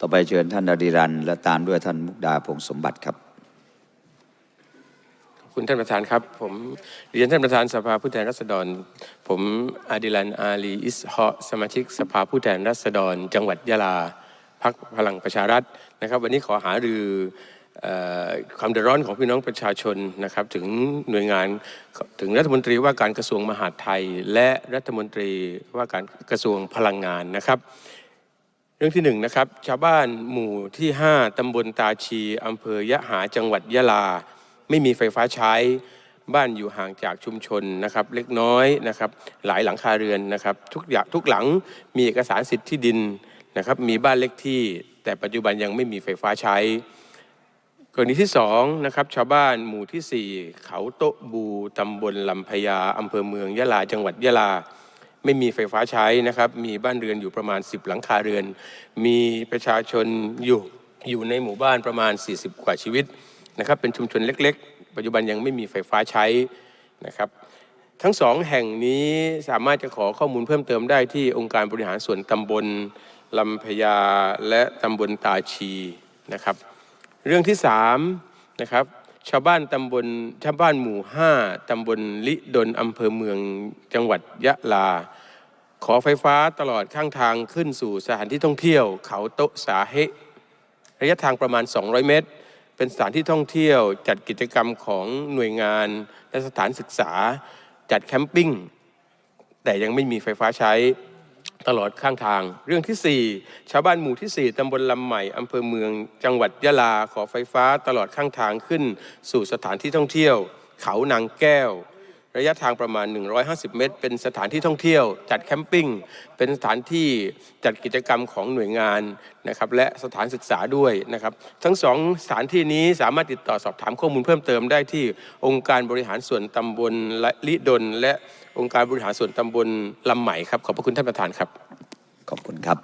ต่อไปเชิญท่านอดิรัน และตามด้วยท่านมุกดาพงสมบัติครับ ขอบคุณท่านประธานครับ ผมเรียนท่านประธานสภาผู้แทนราษฎร ผมอดิลันอาลีอิสฮอสมาชิกสภาผู้แทนราษฎร จังหวัดยะลาพักพลังประชารัฐนะครับ วันนี้ขอหารือความเดือดร้อนของพี่น้องประชาชนนะครับ ถึงหน่วยงานถึงรัฐมนตรีว่าการกระทรวงมหาดไทย และรัฐมนตรีว่าการกระทรวงพลังงานนะครับ เรื่องที่หนึ่งนะครับ ชาวบ้านหมู่ที่ 5ตำบลตาชีอำเภอยะหาจังหวัดยะลา ไม่มีไฟฟ้าใช้ บ้านอยู่ห่างจากชุมชนนะครับ เล็กน้อยนะครับ หลายหลังคาเรือนนะครับ ทุกอย่างทุกหลังมีเอกสารสิทธิ์ที่ดินนะครับ มีบ้านเล็กที่ แต่ปัจจุบันยังไม่มีไฟฟ้าใช้กรณีที่สองนะครับชาวบ้านหมู่ที่ 4 เขาโตะบูตำบลลำพญาอำเภอเมืองยะลาจังหวัดยะลา ไม่มีไฟฟ้าใช้นะครับ มีบ้านเรือนอยู่ประมาณ 10 หลังคาเรือน มีประชาชนอยู่อยู่ในหมู่บ้านประมาณ 40 กว่าชีวิตนะครับเป็นชุมชนเล็ก ๆ ปัจจุบันยังไม่มีไฟฟ้าใช้นะครับทั้งสองแห่งนี้สามารถจะขอข้อมูลเพิ่มเติมได้ที่องค์การบริหารส่วนตำบลลำพญาและตำบลตาชีนะครับ เรื่องที่สามนะครับชาวบ้านตำบลชาวบ้านหมู่ห้าตำบลลิดลอำเภอเมืองจังหวัดยะลา ขอไฟฟ้าตลอดข้างทางขึ้นสู่สถานที่ท่องเที่ยว เขาโตสาเฮระยะทางประมาณ 200 เมตร เป็นสถานที่ท่องเที่ยวจัดกิจกรรมของหน่วยงานและสถานศึกษาจัดแคมปิ้งแต่ยังไม่มีไฟฟ้าใช้ตลอดข้างทาง เรื่องที่ 4 ชาวบ้านหมู่ที่ 4 ตำบลลำใหม่อำเภอเมือง จังหวัดยะลาขอไฟฟ้าตลอดข้างทางขึ้น สู่สถานที่ท่องเที่ยว เขานางแก้ว ระยะทางประมาณ 150 เมตร เป็นสถานที่ท่องเที่ยว จัดแคมปิ้ง เป็นสถานที่จัดกิจกรรมของหน่วยงานนะครับ และสถานศึกษาด้วยนะครับ ทั้งสองสถานที่นี้สามารถติดต่อสอบถามข้อมูลเพิ่มเติมได้ที่องค์การบริหารส่วนตำบลลิดลและองค์การบริหารส่วนตำบลลำใหม่ครับ ขอบพระคุณท่านประธานครับ ขอบคุณครับ